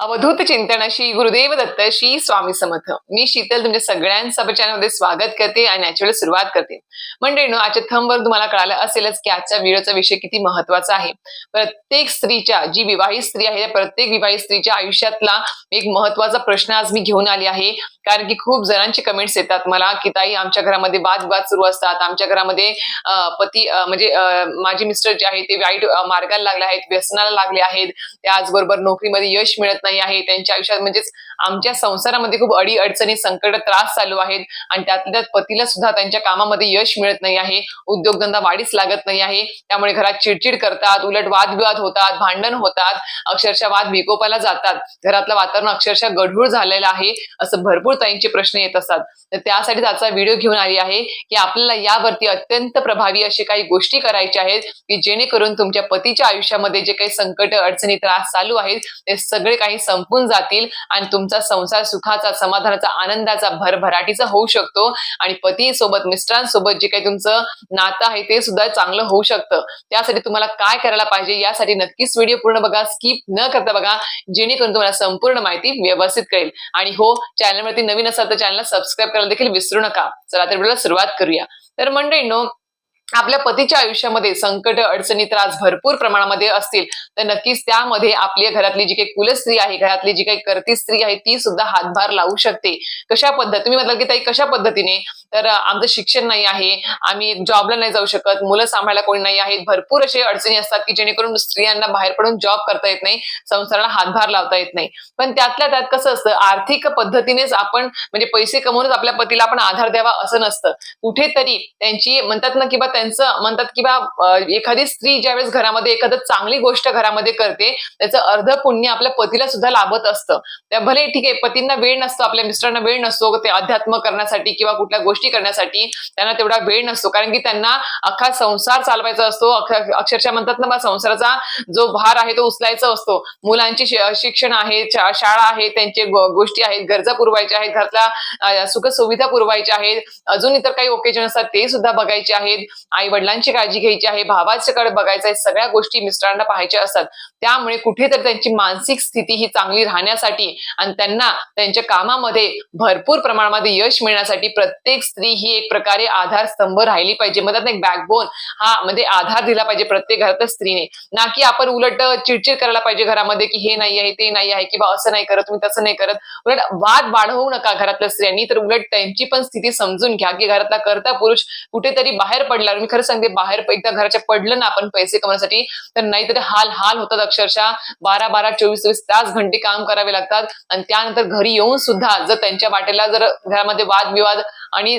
अवधूत चिंतनाशी गुरुदेव दत्त श्री स्वामी समर्थ. मी शीतल तुमच्या सगळ्यांचं चॅनलमध्ये स्वागत करते आणि याच्यावर सुरुवात करते. मंडळीनो आजच्या थंबवर तुम्हाला कळालं असेलच की आजच्या व्हिडिओचा विषय किती महत्त्वाचा आहे. प्रत्येक स्त्रीच्या जी विवाहित स्त्री आहे त्या प्रत्येक विवाहित स्त्रीच्या आयुष्यातला एक महत्त्वाचा प्रश्न आज मी घेऊन आली आहे. कारण की खूप जणांचे कमेंट्स येतात मला की ताई आमच्या घरामध्ये वादविवाद सुरू असतात. आमच्या घरामध्ये पती म्हणजे अं, माझे मिस्टर जे आहेत ते वाईट मार्गाला लागले आहेत व्यसनाला लागले आहेत. त्याचबरोबर नोकरीमध्ये यश मिळत नाही आहे. त्यांच्या आयुष्यात म्हणजेच आमच्या संसारामध्ये खूप अडी अडचणी संकट त्रास चालू आहेत. आणि त्यातल्या त्यात पतीला सुद्धा त्यांच्या कामामध्ये यश मिळत नाही आहे. उद्योगधंदा वाढीस लागत नाही आहे. त्यामुळे घरात चिडचिड करतात उलट वादविवाद होतात भांडण होतात अक्षरशः वाद विकोपाला जातात. घरातलं वातावरण अक्षरशः गढूळ झालेलं आहे. असं भरपूर ताईंचे प्रश्न येत असतात. तर त्यासाठी आजचा व्हिडिओ घेऊन आली आहे की आपल्याला यावरती अत्यंत प्रभावी अशी काही गोष्टी करायच्या आहेत की जेणेकरून तुमच्या पतीच्या आयुष्यामध्ये जे काही संकट अडचणी त्रास चालू आहेत ते सगळे काही संपून जातील आणि तुमचा संसार सुखाचा समाधानाचा आनंदाचा भरभराटीचा होऊ शकतो आणि पती सोबत मिस्टरांसोबत जे काही तुमचं नातं आहे ते सुद्धा चांगलं होऊ शकतं. त्यासाठी तुम्हाला काय करायला पाहिजे यासाठी नक्कीच व्हिडिओ पूर्ण बघा स्किप न करता बघा जेणेकरून तुम्हाला संपूर्ण माहिती व्यवस्थित कळेल. आणि हो चॅनलवरती नवीन असाल तर चॅनलला सबस्क्राईब करायला देखील विसरू नका. चला तर सुरुवात करूया. तर मंडळींनो आपल्या पतीच्या आयुष्यामध्ये संकट अडचणी त्रास भरपूर प्रमाणामध्ये असतील तर नक्कीच त्यामध्ये आपली घरातली जी काही कुलस्त्री आहे घरातली जी काही करती स्त्री आहे ती सुद्धा हातभार लावू शकते. कशा पद्धत तुम्ही म्हटलं की ताई कशा पद्धतीने? तर आमचं शिक्षण नाही आहे आम्ही जॉबला नाही जाऊ शकत मुलं सांभाळायला कोणी नाही आहेत भरपूर असे अडचणी असतात की जेणेकरून स्त्रियांना बाहेर पडून जॉब करता येत नाही संसाराला हातभार लावता येत नाही. पण त्यातल्या त्यात कसं असतं आर्थिक पद्धतीनेच आपण म्हणजे पैसे कमवूनच आपल्या पतीला आपण आधार द्यावा असं नसतं. कुठेतरी त्यांची म्हणतात ना किंवा त्यांचं म्हणतात किंवा बा एखादी स्त्री ज्यावेळेस घरामध्ये एखादं चांगली गोष्ट घरामध्ये करते त्याचं अर्ध पुण्य आपल्या पतीला सुद्धा लाभत असतं. त्या भले ठीक आहे पतींना वेळ नसतो आपल्या मिस्टरांना वेळ नसतो ते अध्यात्म करण्यासाठी किंवा कुठल्या गोष्टी करण्यासाठी त्यांना तेवढा वेळ नसतो. कारण की त्यांना अख्खा संसार चालवायचा असतो अक्षरशः म्हणतात ना बा संसाराचा जो भार आहे तो उचलायचा असतो. मुलांची शिक्षण आहे शाळा आहे त्यांचे गोष्टी आहेत गरजा पुरवायच्या आहेत घरातल्या सुख सुविधा पुरवायच्या आहेत अजून इतर काही ओकेजन असतात ते सुद्धा बघायचे आहेत. आई वडिलांची काळजी घ्यायची आहे भावाच्याकडे बघायचं आहे सगळ्या गोष्टी मिस्टरांना पाहायच्या असतात. त्यामुळे कुठेतरी त्यांची मानसिक स्थिती ही चांगली राहण्यासाठी आणि त्यांना त्यांच्या कामामध्ये भरपूर प्रमाणामध्ये यश मिळण्यासाठी प्रत्येक स्त्री ही एक प्रकारे आधारस्तंभ राहिली पाहिजे. म्हणतात ना एक बॅकबोन हा म्हणजे आधार दिला पाहिजे प्रत्येक घरातल्या स्त्रीने. ना की आपण उलट चिडचिड करायला पाहिजे घरामध्ये की हे नाही आहे ते नाही आहे किंवा असं नाही करत तुम्ही तसं नाही करत. उलट वाद वाढवू नका घरातल्या स्त्रियांनी तर उलट त्यांची पण स्थिती समजून घ्या की घरातला करता पुरुष कुठेतरी बाहेर पडला मी खरं सांगते बाहेर एकदा घराच्या पडलं ना आपण पैसे कमवण्यासाठी तर नाहीतरी हाल हाल होतात अक्षरशः. बारा बारा चोवीस चोवीस तास घंटे काम करावे लागतात. आणि त्यानंतर घरी येऊन सुद्धा जर त्यांच्या वाटेला जर घरामध्ये वादविवाद आणि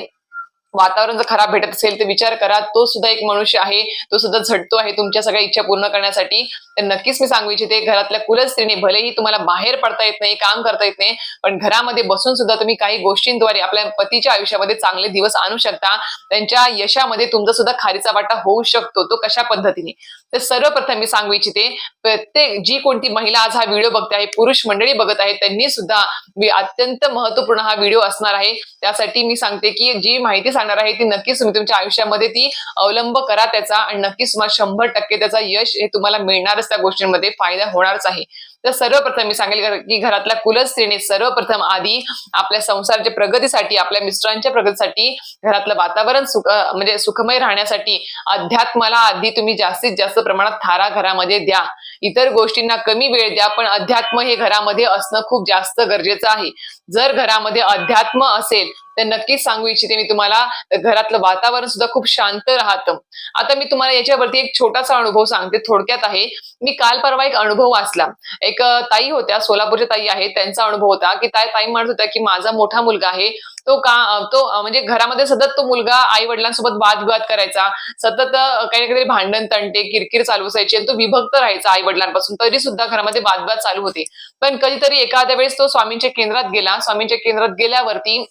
वातावरण जर खराब भेटत असेल तर विचार करा. तो सुद्धा एक मनुष्य आहे. तो सुद्धा झटतो आहे तुमच्या सगळ्या इच्छा पूर्ण करण्यासाठी. तर नक्कीच मी सांगू इच्छिते घरातल्या कुलस्त्रीने भलेही तुम्हाला बाहेर पडता येत नाही काम करता येत नाही पण घरामध्ये बसून सुद्धा तुम्ही काही गोष्टींद्वारे आपल्या पतीच्या आयुष्यामध्ये चांगले दिवस आणू शकता. त्यांच्या यशामध्ये तुमचा सुद्धा खारीचा वाटा होऊ शकतो तो कशा पद्धतीने? तर सर्वप्रथम मी सांगू इच्छिते प्रत्येक जी कोणती महिला आज हा व्हिडिओ बघते आहे पुरुष मंडळी बघत आहे त्यांनी सुद्धा अत्यंत महत्त्वपूर्ण हा व्हिडिओ असणार आहे. त्यासाठी मी सांगते की जी माहिती सांगणार आहे की नक्कीच तुम्ही तुमच्या आयुष्यामध्ये ती अवलंब करा त्याचा आणि नक्कीच तुम्हाला शंभर टक्के त्याचा यश हे तुम्हाला मिळणारच त्या गोष्टींमध्ये फायदा होणारच आहे. तर सर्वप्रथम मी सांगेल की घरातल्या कुलस्त्रीने सर्वप्रथम आधी आपल्या संसाराच्या प्रगतीसाठी आपल्या मिस्टरांच्या प्रगतीसाठी घरातलं वातावरण सुख म्हणजे सुखमय राहण्यासाठी अध्यात्माला आधी तुम्ही जास्तीत जास्त प्रमाणात थारा घरामध्ये द्या. इतर गोष्टींना कमी वेळ द्या पण अध्यात्म हे घरामध्ये असणं खूप जास्त गरजेचं आहे. जर घरामध्ये अध्यात्म असेल तर नक्कीच सांगू इच्छिते मी तुम्हाला घरातलं वातावरण सुद्धा खूप शांत राहतं. आता मी तुम्हाला याच्यावरती एक छोटासा अनुभव सांगते थोडक्यात आहे. मी काल परवा एक अनुभव वाचला. एक ताई होत्या सोलापूरच्या ताई आहेत त्यांचा अनुभव होता की ताई ताई म्हणत होत्या की माझा मोठा मुलगा आहे तो का तो म्हणजे घरामध्ये सतत तो मुलगा आई वडिलांसोबत वादविवाद करायचा सतत काही ना काहीतरी भांडण तंटे किरकिर चालू असायची आणि तो विभक्त राहायचा आई वडिलांपासून तरी सुद्धा घरामध्ये वादविवाद चालू होते. पण कधीतरी एखाद्या वेळेस तो स्वामींच्या केंद्रात गेला. स्वामींच्या केंद्रात गेल्यावरती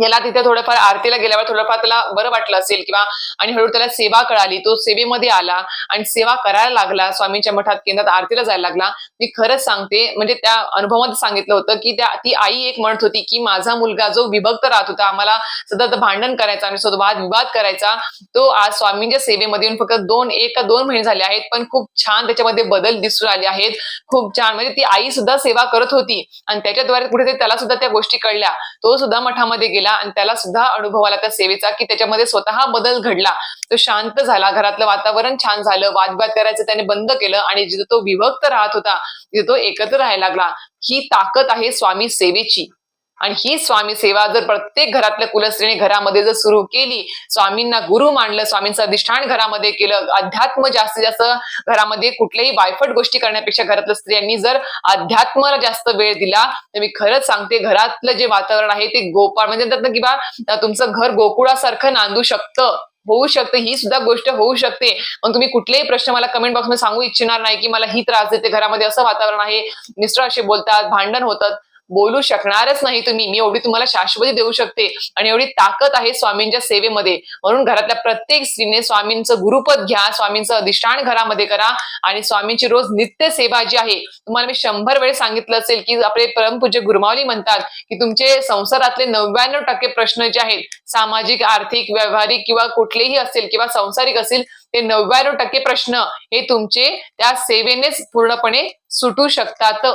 याला तिथे थोडंफार आरतीला गेल्यावर थोडंफार त्याला बरं वाटलं असेल किंवा आणि हळूहळू त्याला सेवा कळाली तो सेवेमध्ये आला आणि सेवा करायला लागला स्वामींच्या मठात केंद्रात आरतीला जायला लागला. मी खरंच सांगते म्हणजे त्या अनुभवामध्ये सांगितलं होतं की त्या ती आई एक म्हणत होती की माझा मुलगा जो विभक्त राहत होता आम्हाला सतत भांडण करायचा आम्ही स्वतः वाद विवाद करायचा तो आज स्वामींच्या सेवेमध्ये येऊन फक्त दोन एक का दोन महिने झाले आहेत पण खूप छान त्याच्यामध्ये बदल दिसून आले आहेत. खूप छान म्हणजे ती आई सुद्धा सेवा करत होती आणि त्याच्याद्वारे कुठेतरी त्याला सुद्धा त्या गोष्टी कळल्या. तो सुद्धा मठामध्ये गेला. आणि त्याला सुद्धा अनुभव आला त्या सेवेचा की त्याच्यामध्ये स्वतः बदल घडला. तो शांत झाला घरातलं वातावरण छान झालं वादवाद करायचं त्याने बंद केलं आणि जिथं तो विभक्त राहत होता तिथे तो एकत्र राहायला लागला. ही ताकद आहे स्वामी सेवेची. आणि ही स्वामी सेवा जर प्रत्येक घरातल्या कुलस्त्रीने घरामध्ये जर सुरू केली स्वामींना गुरु मानलं स्वामींचं अधिष्ठान घरामध्ये केलं अध्यात्म जास्तीत जास्त घरामध्ये कुठल्याही वायफट गोष्टी करण्यापेक्षा घरातल्या स्त्रियांनी जर अध्यात्माला जास्त वेळ दिला तर मी खरंच सांगते घरातलं जे वातावरण आहे ते गोपाळ म्हणजे म्हणतात की बा तुमचं घर गोकुळासारखं नांदू शकतं होऊ शकते ही सुद्धा गोष्ट होऊ शकते. मग तुम्ही कुठलेही प्रश्न मला कमेंट बॉक्समध्ये सांगू इच्छिणार नाही की मला ही त्रास देते घरामध्ये असं वातावरण आहे मिस्टर असे बोलतात भांडण होतात. बोलू शकणारच नाही तुम्ही. मी एवढी तुम्हाला शाश्वती देऊ शकते आणि एवढी ताकद आहे स्वामींच्या सेवेमध्ये. म्हणून घरातल्या प्रत्येक स्त्रीने स्वामींचं गुरुपद घ्या स्वामींचं अधिष्ठान घरामध्ये करा आणि स्वामींची रोज नित्य सेवा जी आहे तुम्हाला मी शंभर वेळेस सांगितलं असेल की आपले परमपूज्य गुरुमावली म्हणतात की तुमचे संसारातले नव्याण्णव टक्के प्रश्न जे आहेत सामाजिक आर्थिक व्यावहारिक किंवा कुठलेही असेल किंवा संसारिक असेल ते नव्याण्णव टक्के प्रश्न हे तुमचे त्या सेवेनेच पूर्णपणे सुटू शकतात.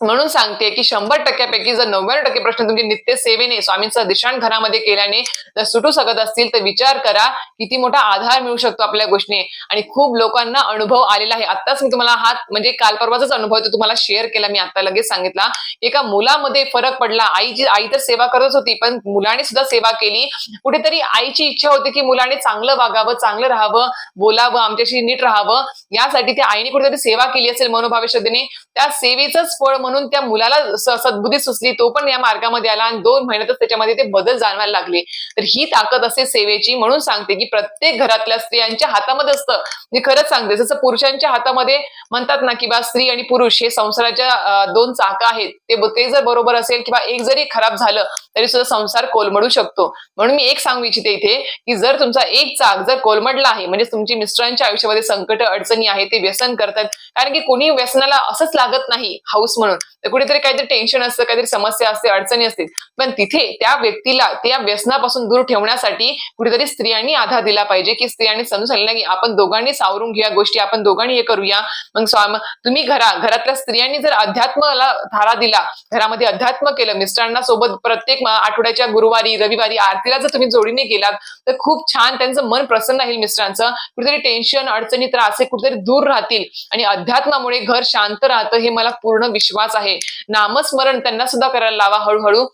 म्हणून सांगते की शंभर टक्क्यापैकी जर नव्याण्णव टक्के प्रश्न तुमचे नित्य सेवेने स्वामींचा दिशाण घरामध्ये केल्याने जर सुटू शकत असतील तर विचार करा किती मोठा आधार मिळू शकतो आपल्या गोष्टीने. आणि खूप लोकांना अनुभव आलेला आहे. आताच मी तुम्हाला हा म्हणजे काल परवाचाच अनुभव तो तुम्हाला शेअर केला. मी आता लगेच सांगितला. एका मुलामध्ये फरक पडला. आईची आई तर सेवा करतच होती पण मुलाने सुद्धा सेवा केली. कुठेतरी आईची इच्छा होती की मुलाने चांगलं वागावं चांगलं राहावं बोलावं आमच्याशी नीट राहावं. यासाठी त्या आईने कुठेतरी सेवा केली असेल मनोभावे श्रद्धेने. त्या सेवेचंच फळ म्हणून त्या मुलाला सद्बुद्धी सुचली तो पण या मार्गामध्ये आला आणि दोन महिन्यातच त्याच्यामध्ये ते बदल जाणवायला लागले. तर ही ताकद असते सेवेची म्हणून सांगते की प्रत्येक घरातल्या स्त्रियांच्या हातामध्ये असतं. मी खरंच सांगते जसं पुरुषांच्या हातामध्ये म्हणतात ना की बा स्त्री आणि पुरुष हे संसाराच्या दोन चाका आहेत. ते जर बरोबर असेल किंवा एक जरी खराब झालं तरी सुद्धा संसार कोलमडू शकतो. म्हणून मी एक सांगू इच्छिते इथे की जर तुमचा एक चाक जर कोलमडला आहे म्हणजे तुमची मिस्टरांच्या आयुष्यामध्ये संकट अडचणी आहे ते व्यसन करतात. कारण की कोणी व्यसनाला असंच लागत नाही हाऊस म्हणून. तर कुठेतरी काहीतरी टेन्शन असतं काहीतरी समस्या असते अडचणी असतील पण तिथे त्या व्यक्तीला त्या व्यसनापासून दूर ठेवण्यासाठी कुठेतरी स्त्रियांनी आधार दिला पाहिजे की स्त्रियांनी समजून सांगितलं की आपण दोघांनी सावरून घेऊया गोष्टी आपण दोघांनी हे करूया. मग स्वाम तुम्ही घरा घरातल्या स्त्रियांनी जर अध्यात्माला धारा दिला घरामध्ये अध्यात्म केलं मिस्टरांना सोबत प्रत्येक आठवड्याच्या गुरुवारी रविवारी आरतीला जर तुम्ही जोडीने गेलात तर खूप छान त्यांचं मन प्रसन्न राहील मिस्टरांचं. कुठेतरी टेन्शन अडचणी त्रास हे कुठेतरी दूर राहतील. आणि अध्यात्मामुळे घर शांत राहतं हे मला पूर्ण विश्वास आहे नामस्मरण त्यांना सुद्धा करायला लावा हळूहळू.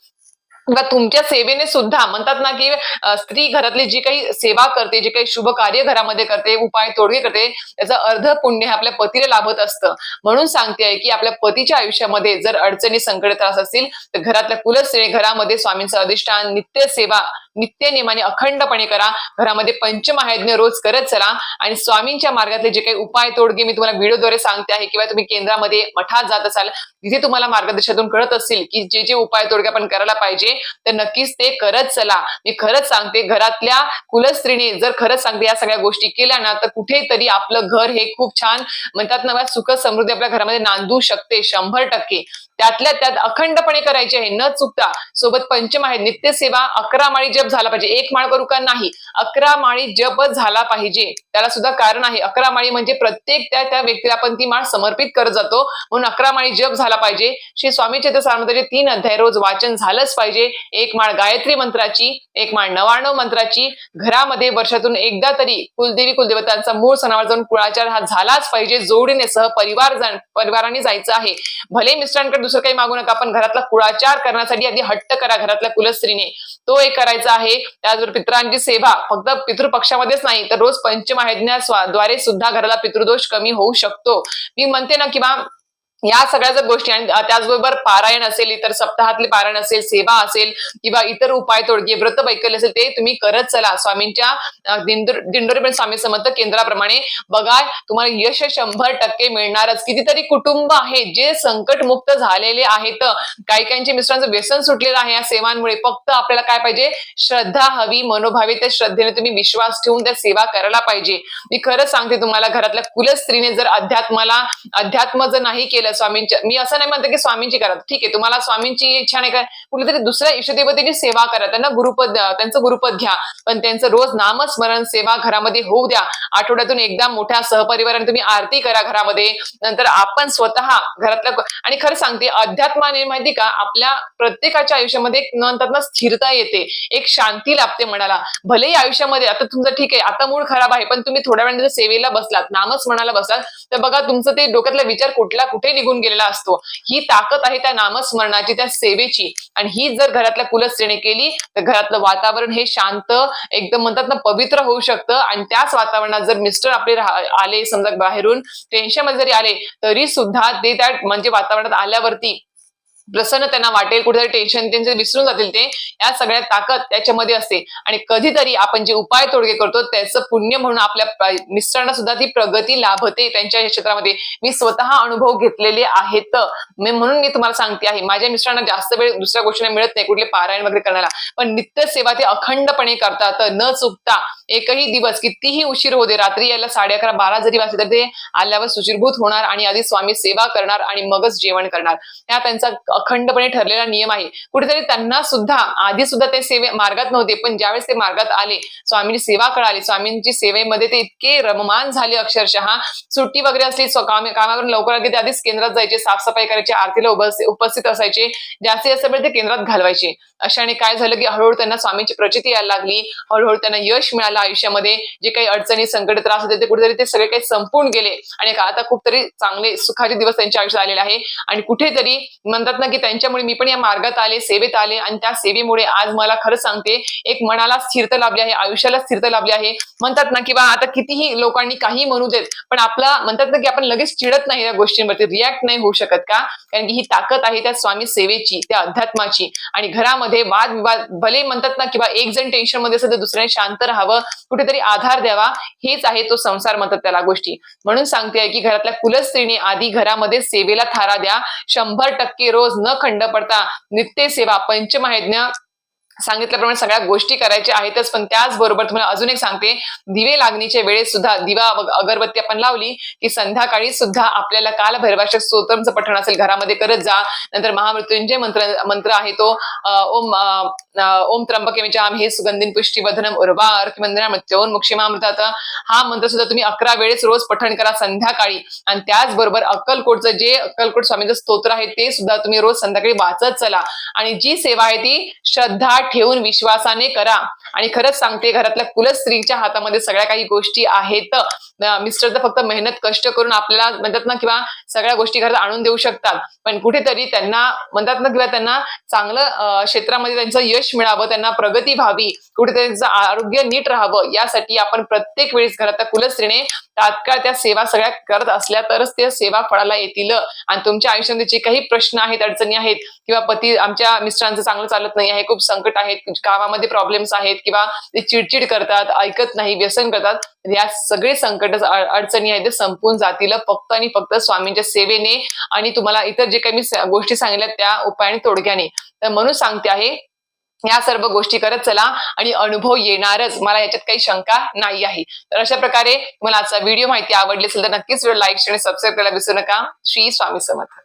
तुमच्या सेवेने सुद्धा म्हणतात ना की स्त्री घरातली जी काही सेवा करते जे काही शुभ कार्य घरामध्ये करते उपाय तोडगे करते त्याचं अर्ध पुण्य हे आपल्या पतीला लाभत असतं. म्हणून सांगते आहे की आपल्या पतीच्या आयुष्यामध्ये जर अडचणी संकट त्रास असतील तर घरातल्या कुलस्त्री घरामध्ये स्वामींचं अधिष्ठान नित्य सेवा नित्य नियमाने अखंडपणे करा. घरामध्ये पंचमहायज्ञ रोज करत चला. आणि स्वामींच्या मार्गातले जे काही उपाय तोडगे मी तुम्हाला व्हिडिओद्वारे सांगते आहे किंवा तुम्ही केंद्रामध्ये मठात जात असाल तिथे तुम्हाला मार्गदर्शनातून कळत असतील की जे जे उपाय तोडगे आपण करायला पाहिजे तर नक्कीच ते करत चला. मी खरंच सांगते घरातल्या कुलस्त्रीने जर खरंच सांगते या सगळ्या गोष्टी केल्या ना तर कुठेतरी आपलं घर हे खूप छान म्हणतात ना सुख समृद्धी आपल्या घरामध्ये नांदू शकते शंभर टक्के. त्यातल्या त्यात अखंडपणे करायचे आहे न चुकता. सोबत पंचम आहे नित्यसेवा अकरा माळी जप झाला पाहिजे. एक माळ करू का नाही? अकरा माळी जपच झाला पाहिजे. त्याला सुद्धा कारण आहे. अकरा माळी म्हणजे प्रत्येक त्या त्या व्यक्तीला आपण ती माळ समर्पित करत जातो. म्हणून अकरा माळी जप झाला पाहिजे. श्री स्वामी चैत्र तीन अध्याय रोज वाचन झालंच पाहिजे. एक माळ गायत्री मंत्राची एक माळ नवाणव मंत्राची. घरामध्ये वर्षातून एकदा तरी कुलदेवी कुलदेवतांचा मूळ सणावर जाऊन कुळाचार हा झालाच पाहिजे. जोडीने सह परिवार परिवाराने जायचं आहे. भले मिस्टरांकडे दुसरं काही मागू नका पण घरातला कुळाचार करण्यासाठी आधी हट्ट करा घरातल्या कुलस्त्रीने. तो एक करायचा आहे. त्याचबरोबर पितरांची सेवा फक्त पितृपक्षामध्येच नाही तर रोज पंचमहायज्ञाद्वारे सुद्धा घराला पितृदोष कमी होऊ शकतो. मी म्हणते ना किंवा या सगळ्या जर गोष्टी आणि त्याचबरोबर पारायण असेल इतर सप्ताहातले पारायण असेल सेवा असेल किंवा इतर उपाय तोडगे व्रत वैकल्य असेल ते तुम्ही करत चला. स्वामींच्या अं, स्वामी समर्थ केंद्राप्रमाणे बघा तुम्हाला यश शंभर टक्के मिळणारच. कितीतरी कुटुंब आहेत जे संकटमुक्त झालेले आहेत. काही काहींचे मिस्टरांचं व्यसन सुटलेलं आहे या सेवांमुळे. फक्त आपल्याला काय पाहिजे? श्रद्धा हवी मनोभावी त्या श्रद्धेने तुम्ही विश्वास ठेवून त्या सेवा करायला पाहिजे. मी खरंच सांगते तुम्हाला घरातल्या कुलस्त्रीने जर अध्यात्माला अध्यात्म जर नाही केलं स्वामींच्या मी असं नाही म्हणते की स्वामींची करा ठीक आहे तुम्हाला स्वामींची इच्छा नाही काय कुठेतरी दुसऱ्या इष्टदेवतेची सेवा करा. त्यांना गुरुपद त्यांचं गुरुपद घ्या. पण त्यांचं रोज नामस्मरण सेवा घरामध्ये होऊ द्या. आठवड्यातून एकदा मोठ्या सहपरिवाराने तुम्ही आरती करा घरामध्ये. नंतर आपण स्वतः घरातल्या आणि खरं सांगते अध्यात्माने माहिती का आपल्या प्रत्येकाच्या आयुष्यामध्ये एक म्हणतात ना स्थिरता येते. एक शांती लाभते मनाला. भलेही आयुष्यामध्ये आता तुमचं ठीक आहे आता मूळ खराब आहे पण तुम्ही थोड्या वेळाने सेवेला बसलात नामस्मरणाला बसलात तर बघा तुमचं ते डोक्यातला विचार कुठला कुठे निघून गेलेला असतो. ही ताकद आहे त्या नामस्मरणाची त्या सेवेची. आणि ही जर घरातल्या कुलस्त्रीने केली तर घरातलं वातावरण हे शांत एकदम म्हणतात ना पवित्र होऊ शकतं. आणि त्याच वातावरणात जर मिस्टर आपले आले समजा बाहेरून टेन्शनमध्ये जरी आले तरी सुद्धा ते त्या म्हणजे वातावरणात आल्यावरती प्रसन्न त्यांना वाटेल कुठेतरी टेन्शन त्यांचे विसरून जातील ते. या सगळ्या ताकद त्याच्यामध्ये असते. आणि कधीतरी आपण जे उपाय तोडगे करतो त्याचं पुण्य म्हणून आपल्या मिस्टरांना सुद्धा ती प्रगती लाभते त्यांच्या क्षेत्रामध्ये. मी स्वतः अनुभव घेतलेले आहेत. मी म्हणून मी तुम्हाला सांगते आहे माझ्या मिस्टरांना जास्त वेळ दुसऱ्या गोष्टीला मिळत नाही कुठले पारायण वगैरे करण्याला. पण नित्य सेवा ते अखंडपणे करतात. न चुकता एकही दिवस कितीही उशीर होते रात्री यायला साडे अकरा बारा जरी वाजले तर ते आल्यावर सुचिरभूत होणार आणि आधी स्वामी सेवा करणार आणि मगच जेवण करणार. हा त्यांचा अखंडपणे ठरलेला नियम आहे. कुठेतरी त्यांना सुद्धा आधी सुद्धा ते सेवे मार्गात नव्हते पण ज्यावेळेस ते मार्गात आले स्वामींची सेवा कळाली. स्वामींची सेवेमध्ये ते इतके रममान झाले अक्षरशः. सुट्टी वगैरे असली कामे- कामावरून लवकर आले ते आधीच केंद्रात जायचे साफसफाई करायचे आरतीला उपस्थित उपस्थित असायचे. जास्तीत जास्त वेळ ते केंद्रात घालवायचे. अशाने काय झालं की हळूहळू त्यांना स्वामींची प्रचिती यायला लागली. हळूहळू त्यांना यश मिळालं आयुष्यामध्ये. जे काही अडचणी संकट त्रास होते ते कुठेतरी ते सगळे काही संपून गेले. आणि आता खूप तरी चांगले सुखाचे दिवस त्यांच्या आयुष्यात आलेले आहे. आणि कुठेतरी म्हणतात ना की त्यांच्यामुळे मी पण या मार्गात आले सेवेत आले आणि त्या सेवेमुळे आज मला खरं सांगते एक मनाला स्थिरता लाभली आहे आयुष्याला स्थिरता लाभली आहे. म्हणतात ना की बा आता कितीही लोकांनी काही म्हणू देत पण आपला म्हणतात ना की आपण लगेच चिडत नाही या गोष्टींवरती रिॲक्ट नाही होऊ शकत का? कारण की ही ताकद आहे त्या स्वामी सेवेची त्या अध्यात्माची. आणि घरामध्ये वाद विवाद भले म्हणतात ना किंवा एक जण टेन्शनमध्ये असेल तर दुसऱ्याने शांत राहावं कुठेतरी आधार द्यावा हेच आहे तो संसार म्हणतात त्याला गोष्टी. म्हणून सांगते की घरातल्या कुलस्त्रीने आधी घरामध्ये सेवेला थारा द्या शंभर टक्के रोज न खंड पडता नित्य सेवा पंचमहायज्ञ सांगितल्याप्रमाणे सगळ्या गोष्टी करायच्या आहेतच पण त्याचबरोबर तुम्हाला अजून एक सांगते. दिवे लागणीच्या वेळेस सुद्धा दिवा अगरबत्ती आपण लावली की संध्याकाळी सुद्धा आपल्याला काल भैरवाच्या स्तोत्रमचं पठण असेल घरामध्ये करत जा. नंतर महामृत्युंजय मंत्र मंत्र आहे तो. अं, ओम ओम त्र्यंबकेमिचाम हे सुगंधीन पुष्टी वधनम उर्वा अर्कमंदिरा मृत्योन्मुक्षीमामृतात हा मंत्र सुद्धा तुम्ही अकरा वेळेस रोज पठण करा संध्याकाळी आणि त्याचबरोबर अक्कलकोटचं जे अक्कलकोट स्वामींचं स्तोत्र आहे ते सुद्धा तुम्ही रोज संध्याकाळी वाचत चला. आणि जी सेवा आहे ती श्रद्धा ठेवून विश्वासाने करा. आणि खरंच सांगते घरातल्या कुलस्त्रीच्या हातामध्ये सगळ्या काही गोष्टी आहेत. मिस्टर तर फक्त मेहनत कष्ट करून आपल्याला म्हणतात ना किंवा सगळ्या गोष्टी घरात आणून देऊ शकतात. पण कुठेतरी त्यांना म्हणतात ना किंवा त्यांना चांगलं क्षेत्रामध्ये त्यांचं यश मिळावं त्यांना प्रगती व्हावी कुठेतरी त्यांचं आरोग्य नीट राहावं यासाठी आपण प्रत्येक वेळेस घरात कुलस्त्रीने तात्काळ त्या सेवा सगळ्या करत असल्या तरच त्या सेवा फळाला येतील. आणि तुमच्या आयुष्यामध्ये जे काही प्रश्न आहेत अडचणी आहेत किंवा पती आमच्या मिस्टरांचं चांगलं चालत नाही आहे खूप संकट आहेत कामामध्ये प्रॉब्लेम्स आहेत किंवा ते चिडचिड करतात ऐकत नाही व्यसन करतात या सगळे संकट अडचणी आहेत ते संपून जातील. फक्त आणि फक्त स्वामींच्या सेवेने आणि तुम्हाला इतर जे काही मी गोष्टी सांगितल्या त्या उपायाने तोडक्याने तर म्हणून सांगते आहे या सर्व गोष्टी करत चला आणि अनुभव येणारच. मला याच्यात काही शंका नाही आहे. तर अशा प्रकारे तुम्हाला आजचा व्हिडिओ माहिती आवडली असेल तर नक्कीच व्हिडिओ लाईक आणि सबस्क्राईब करायला विसरू नका. श्री स्वामी समर्थ.